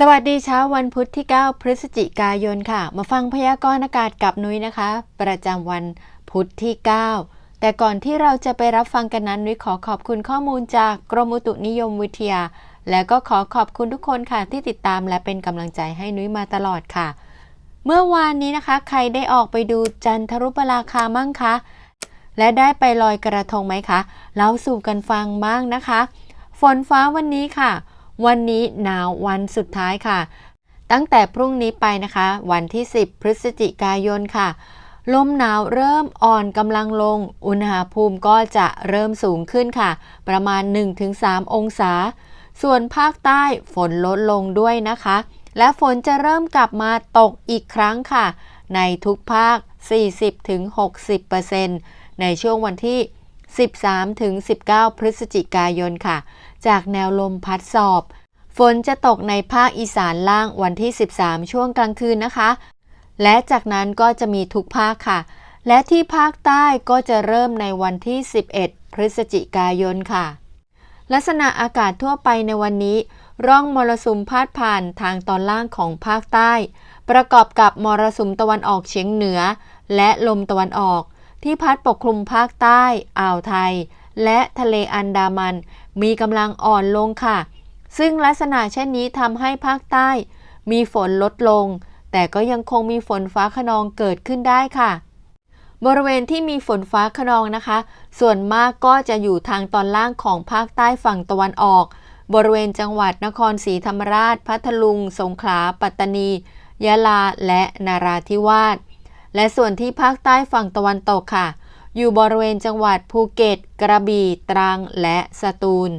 สวัสดีเช้าวันพุธที่ 9 พฤศจิกายนค่ะ มาฟังพยากรณ์อากาศกับนุ้ยนะคะ ประจำวันพุธที่ 9 แต่ก่อนที่เราจะไปรับฟังกันนั้นนุ้ยขอขอบคุณข้อมูลจากกรมอุตุนิยมวิทยา และก็ขอขอบคุณทุกคนค่ะที่ติดตามและเป็นกำลังใจให้นุ้ยมาตลอดค่ะ เมื่อวานนี้นะคะ ใครได้ออกไปดูจันทรุปราคามั่งคะ และได้ไปลอยกระทงไหมคะเล่าสู่กันฟังบ้างนะคะ ฝนฟ้าวันนี้ค่ะ วันนี้หนาววันสุดท้ายค่ะ ตั้งแต่พรุ่งนี้ไปนะคะ วันที่ 10 พฤศจิกายนค่ะ ลมหนาวเริ่มอ่อนกำลังลง อุณหภูมิก็จะเริ่มสูงขึ้นค่ะ ประมาณ 1-3 องศา ส่วนภาคใต้ฝนลดลงด้วยนะคะ และฝนจะเริ่มกลับมาตกอีกครั้งค่ะ ในทุกภาค 40-60%ในช่วงวันที่ 13-19 พฤศจิกายนค่ะ จากแนวลมพัดสอบ ฝนจะตกในภาคอีสานล่างวันที่ 13 ช่วงกลางคืนนะคะ และจากนั้นก็จะมีทุกภาคค่ะ และที่ภาคใต้ก็จะเริ่มในวันที่ 11 พฤศจิกายนค่ะ ลักษณะอากาศทั่วไปในวันนี้ ร่องมรสุมพาดผ่านทางตอนล่างของภาคใต้ ประกอบกับมรสุมตะวันออกเฉียงเหนือ และลมตะวันออก ที่พัดปกคลุมภาคใต้ อ่าวไทย และทะเลอันดามัน มีกำลังอ่อนลงค่ะ ซึ่งลักษณะเช่นนี้ทำให้ภาคใต้ มีฝนลดลง แต่ก็ยังคงมีฝนฟ้าขนองเกิดขึ้นได้ค่ะ บริเวณที่มีฝนฟ้าขนองนะคะ ส่วนมากก็จะอยู่ทางตอนล่างของภาคใต้ฝั่งตะวันออก บริเวณจังหวัดนครศรีธรรมราช พัทลุง สงขลา ปัตตานี ยะลา และนาราธิวาส และส่วนที่ภาคใต้ฝั่งตะวันตกค่ะ อยู่บริเวณจังหวัดภูเก็ต กระบี่ ตรัง และสตูล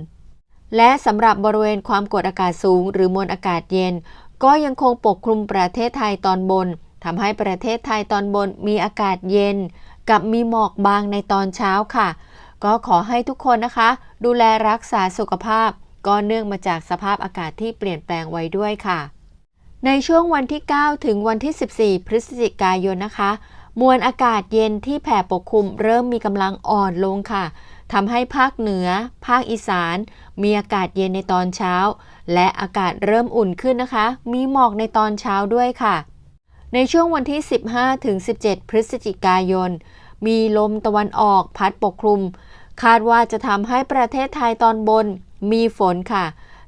และสำหรับบริเวณความกดอากาศสูง หรือมวลอากาศเย็น ก็ยังคงปกคลุมประเทศไทยตอนบนทำให้ประเทศไทยตอนบนมีอากาศเย็น กับมีหมอกบางในตอนเช้าค่ะ ก็ขอให้ทุกคนนะคะ ดูแลรักษาสุขภาพ ก็เนื่องมาจากสภาพอากาศที่เปลี่ยนแปลงไว้ด้วยค่ะ ในช่วงวันที่ 9 ถึงวันที่ 14 พฤศจิกายนนะคะ มวลอากาศเย็นที่แผ่ปกคลุมเริ่มมีกำลังอ่อนลงค่ะทำให้ภาคเหนือ ภาคอีสาน มีอากาศเย็นในตอนเช้า และอากาศเริ่มอุ่นขึ้นนะคะ มีหมอกในตอนเช้าด้วยค่ะ ในช่วงวันที่ 15 ถึง 17 พฤศจิกายน มีลมตะวันออกพัดปกคลุม คาดว่าจะทำให้ประเทศไทยตอนบนมีฝนค่ะ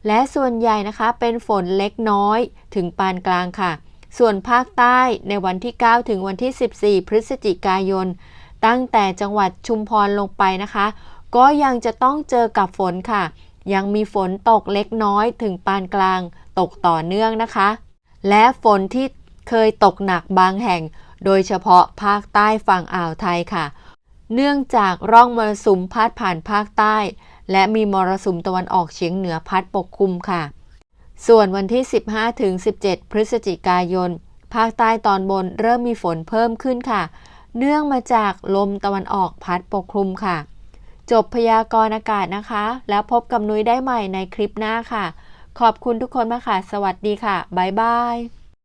และส่วนใหญ่นะคะเป็นฝนเล็กน้อยถึงปานกลางค่ะ ส่วนภาคใต้ในวันที่ 9 ถึงวันที่ 14 พฤศจิกายน ตั้งแต่จังหวัดชุมพรลงไปนะคะ ก็ยังจะต้องเจอกับฝนค่ะ ยังมีฝนตกเล็กน้อยถึงปานกลาง ตกต่อเนื่องนะคะ และฝนที่เคยตกหนักบางแห่ง โดยเฉพาะภาคใต้ฝั่งอ่าวไทยค่ะ เนื่องจากร่องมรสุมพาดผ่านภาคใต้ และมีมรสุมตะวันออกเฉียงเหนือพัดปกคลุมค่ะ ส่วนวันที่ 15ถึง17 พฤศจิกายน ภาคใต้ตอนบนเริ่มมีฝนเพิ่มขึ้นค่ะ เนื่องมาจากลมตะวันออกพัดปกคลุมค่ะ จบพยากรณ์อากาศนะคะ แล้วพบกับนุ้ยได้ใหม่ในคลิปหน้าค่ะ ขอบคุณทุกคนมากค่ะ สวัสดีค่ะ บ๊ายบาย